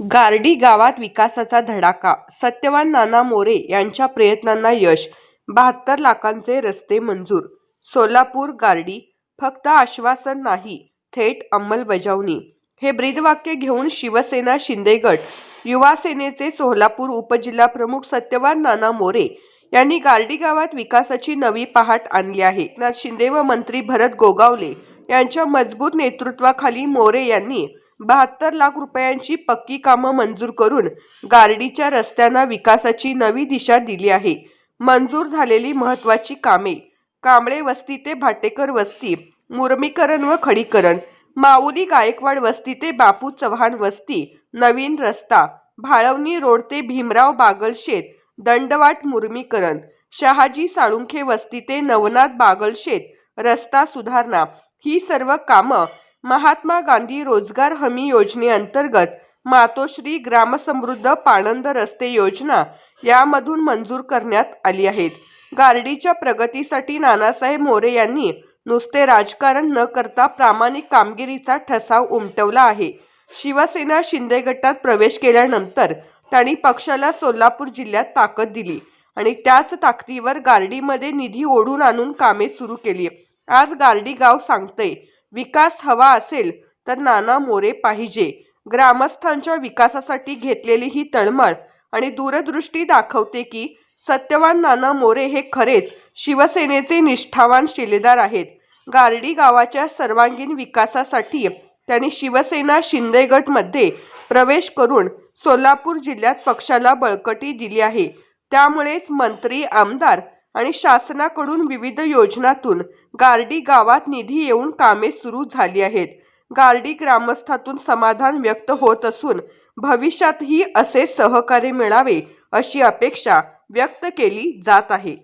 गारडी गावात विकासाचा धडाका सत्यवान नाना मोरे यांच्या प्रयत्नांना यश बहात्तर लाखांचे रस्ते मंजूर सोलापूर गारडी फक्त आश्वासन नाही थेट अंमलबजावणी. हे ब्रीदवाक्य घेऊन शिवसेना शिंदेगट युवा सेनेचे सोलापूर उपजिल्हाप्रमुख सत्यवान नाना मोरे यांनी गारडी गावात विकासाची नवी पहाट आणली आहे. शिंदे व मंत्री भरत गोगावले यांच्या मजबूत नेतृत्वाखाली मोरे यांनी बहात्तर लाख रुपयांची पक्की कामं मंजूर करून गारडीच्या रस्त्यांना विकासाची नवी दिशा दिली आहे. मंजूर झालेली महत्त्वाची कामे. कांबळे वस्ती ते भाटेकर वस्ती मुरमीकरण व खडीकरण माऊली गायकवाड वस्ती ते बापू चव्हाण वस्ती नवीन रस्ता भाळवणी रोड ते भीमराव बागलशेत दंडवाट मुरमीकरण शहाजी साळुंखे वस्ती ते नवनाथ बागलशेत रस्ता सुधारणा ही सर्व कामं महात्मा गांधी रोजगार हमी योजनेअंतर्गत मातोश्री ग्रामसमृद्ध पाणंद रस्ते योजना यामधून मंजूर करण्यात आली आहेत. गारडीच्या प्रगतीसाठी नानासाहेब मोरे यांनी नुसते राजकारण न करता प्रामाणिक कामगिरीचा ठसाव उमटवला आहे. शिवसेना शिंदे गटात प्रवेश केल्यानंतर त्यांनी पक्षाला सोलापूर जिल्ह्यात ताकद दिली आणि त्याच ताकदीवर गारडीमध्ये निधी ओढून आणून कामे सुरू केली. आज गारडी गाव सांगते विकास हवा असेल तर नाना मोरे पाहिजे. ग्रामस्थांच्या विकासासाठी घेतलेली ही तळमळ आणि दूरदृष्टी दाखवते की सत्यवान नाना मोरे हे खरेच शिवसेनेचे निष्ठावान शिलेदार आहेत. गारडी गावाच्या सर्वांगीण विकासासाठी त्यांनी शिवसेना शिंदे गटमध्ये प्रवेश करून सोलापूर जिल्ह्यात पक्षाला बळकटी दिली आहे. त्यामुळेच मंत्री आमदार आणि शासनाकडून विविध योजनातून गारडी गावात निधी येऊन कामे सुरू झाली आहेत. गार्डी ग्रामस्थातून समाधान व्यक्त होत असून भविष्यातही असे सहकार्य मिळावे अशी अपेक्षा व्यक्त केली जात आहे.